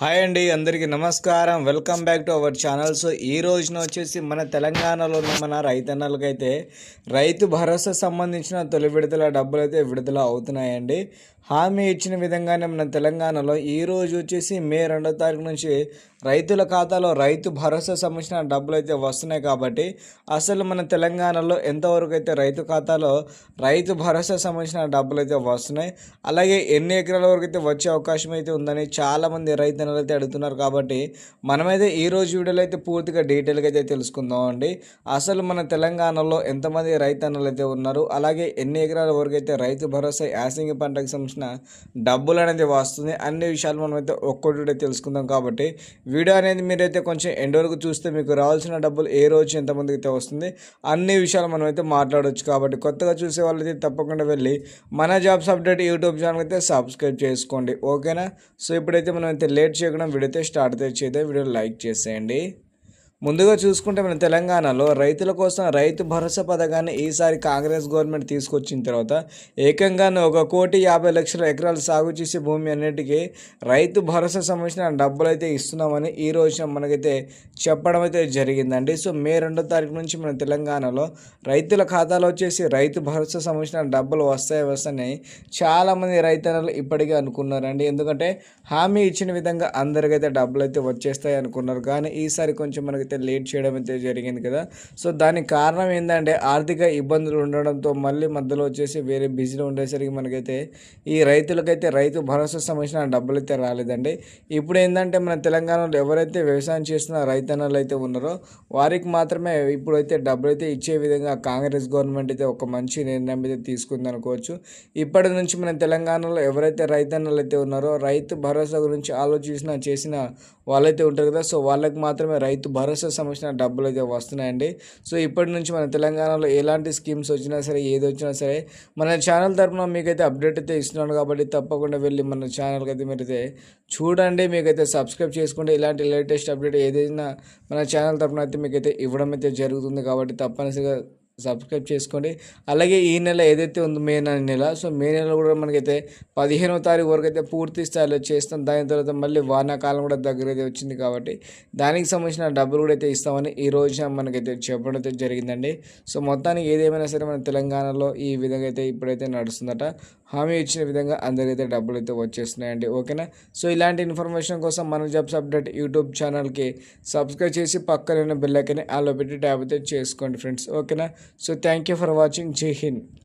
Hi అండి అందరికీ నమస్కారం. Welcome back to our channel so ఈ రోజున వచ్చేసి మన తెలంగాణలో ఉన్న మన రైతన్నలకైతే రైతు భరోసా సంబంధించిన తొలి విడుదల డబ్బులు అయితే విడుదల అవుతున్నాయండి. హామీ ఇచ్చిన విధంగానే మన తెలంగాణలో ఈ రోజు వచ్చేసి మే రెండో తారీఖు నుంచి రైతుల ఖాతాలో రైతు భరోసా సంబంధించిన డబ్బులు అయితే వస్తున్నాయి కాబట్టి అసలు మన తెలంగాణలో ఎంతవరకు అయితే రైతు ఖాతాలో రైతు భరోసా సంబంధించిన డబ్బులు అయితే వస్తున్నాయి అలాగే ఎన్ని ఎకరాల వరకు అయితే వచ్చే అవకాశం అయితే ఉందని చాలామంది రైతన్నలు అయితే అడుగుతున్నారు కాబట్టి మనమైతే ఈ రోజు వీడియోలో అయితే పూర్తిగా డీటెయిల్గా అయితే తెలుసుకుందాం అండి అసలు మన తెలంగాణలో ఎంతమంది రైతన్నలు అయితే ఉన్నారు? అలాగే ఎన్ని ఎకరాల వరకు అయితే రైతు భరోసా యాసింగి పంటకు సంబంధించిన డబ్బులు అనేది వస్తుంది? అన్ని విషయాలు మనం అయితే ఒక్కొక్కటి తెలుసుకుందాం కాబట్టి వీడియో అనేది మీరైతే కొంచెం ఎండ్ వరకు చూస్తే మీకు రావాల్సిన డబ్బులు ఏ రోజు ఎంతమందికి అయితే వస్తుంది? అన్ని విషయాలు మనం అయితే మాట్లాడవచ్చు కాబట్టి కొత్తగా చూసే వాళ్ళైతే తప్పకుండా వెళ్ళి మన జాబ్స్ అప్డేట్ యూట్యూబ్ ఛానల్ అయితే సబ్స్క్రైబ్ చేసుకోండి. ఓకేనా? సో ఇప్పుడైతే మనం అయితే లేట్ చేయకుండా వీడియో అయితే స్టార్ట్ అయితే వీడియో లైక్ చేసేయండి. ముందుగా చూసుకుంటే మన తెలంగాణలో రైతుల కోసం రైతు భరోసా పథకాన్ని ఈసారి కాంగ్రెస్ గవర్నమెంట్ తీసుకొచ్చిన తర్వాత ఏకంగా ఒక కోటి యాభై లక్షల ఎకరాలు సాగు చేసే భూమి అన్నిటికీ రైతు భరోసా సంబంధించిన డబ్బులు అయితే ఇస్తున్నామని ఈ రోజున మనకైతే చెప్పడం అయితే జరిగిందండి. సో మే రెండో తారీఖు నుంచి మన తెలంగాణలో రైతుల ఖాతాలో వచ్చేసి రైతు భరోసా సంబంధించిన డబ్బులు వస్తాయి వస్తాయని చాలామంది రైతన్నలు ఇప్పటికే అనుకున్నారండి. ఎందుకంటే హామీ ఇచ్చిన విధంగా అందరికైతే డబ్బులు అయితే వచ్చేస్తాయి అనుకున్నారు. కానీ ఈసారి కొంచెం మనకి అయితే లేట్ చేయడం అయితే జరిగింది కదా. సో దానికి కారణం ఏంటంటే ఆర్థిక ఇబ్బందులు ఉండడంతో మళ్ళీ మధ్యలో వచ్చేసి వేరే బిజీలో ఉండేసరికి మనకైతే ఈ రైతులకైతే రైతు భరోసా సంబంధించిన డబ్బులు అయితే రాలేదండి. ఇప్పుడు ఏంటంటే మన తెలంగాణలో ఎవరైతే వ్యవసాయం చేస్తున్న రైతన్నలు అయితే ఉన్నారో వారికి మాత్రమే ఇప్పుడైతే డబ్బులు అయితే ఇచ్చే విధంగా కాంగ్రెస్ గవర్నమెంట్ అయితే ఒక మంచి నిర్ణయం అయితే తీసుకుంది అనుకోవచ్చు. ఇప్పటి నుంచి మన తెలంగాణలో ఎవరైతే రైతన్నలు అయితే ఉన్నారో రైతు భరోసా గురించి ఆలోచించిన చేసిన వాళ్ళైతే ఉంటారు కదా. సో వాళ్ళకి మాత్రమే రైతు భరోసా సంబంధించిన డబ్బులు అయితే వస్తున్నాయండి. సో ఇప్పటి నుంచి మన తెలంగాణలో ఎలాంటి స్కీమ్స్ వచ్చినా సరే ఏది వచ్చినా సరే మన ఛానల్ తరఫున మీకైతే అప్డేట్ అయితే ఇస్తున్నాను కాబట్టి తప్పకుండా వెళ్ళి మన ఛానల్కి అయితే మీరైతే చూడండి మీకైతే సబ్స్క్రైబ్ చేసుకోండి. ఇలాంటి లేటెస్ట్ అప్డేట్ ఏదైనా మన ఛానల్ తరఫున అయితే మీకైతే ఇవ్వడం అయితే జరుగుతుంది కాబట్టి తప్పనిసరిగా సబ్స్క్రైబ్ చేసుకోండి. అలాగే ఈ నెల ఏదైతే ఉందో మే నెల సో మే నెల కూడా మనకైతే పదిహేనో తారీఖు వరకు అయితే పూర్తి స్థాయిలో చేస్తాం. దాని తర్వాత మళ్ళీ వానాకాలం కూడా దగ్గర అయితే వచ్చింది కాబట్టి దానికి సంబంధించిన డబ్బులు కూడా అయితే ఇస్తామని ఈ రోజున మనకైతే చెప్పడం అయితే జరిగిందండి. సో మొత్తానికి ఏదేమైనా సరే మన తెలంగాణలో ఈ విధంగా అయితే ఇప్పుడైతే నడుస్తుందట. హామీ ఇచ్చిన విధంగా అందరికైతే డబ్బులు అయితే వచ్చేస్తున్నాయండి. ఓకేనా? సో ఇలాంటి ఇన్ఫర్మేషన్ కోసం మన జాబ్స్ అప్డేట్ యూట్యూబ్ ఛానల్కి సబ్స్క్రైబ్ చేసి పక్కన ఉన్న ఆలో పెట్టి ట్యాబ్ అయితే చేసుకోండి ఫ్రెండ్స్. ఓకేనా? So thank you for watching. Jai Hind.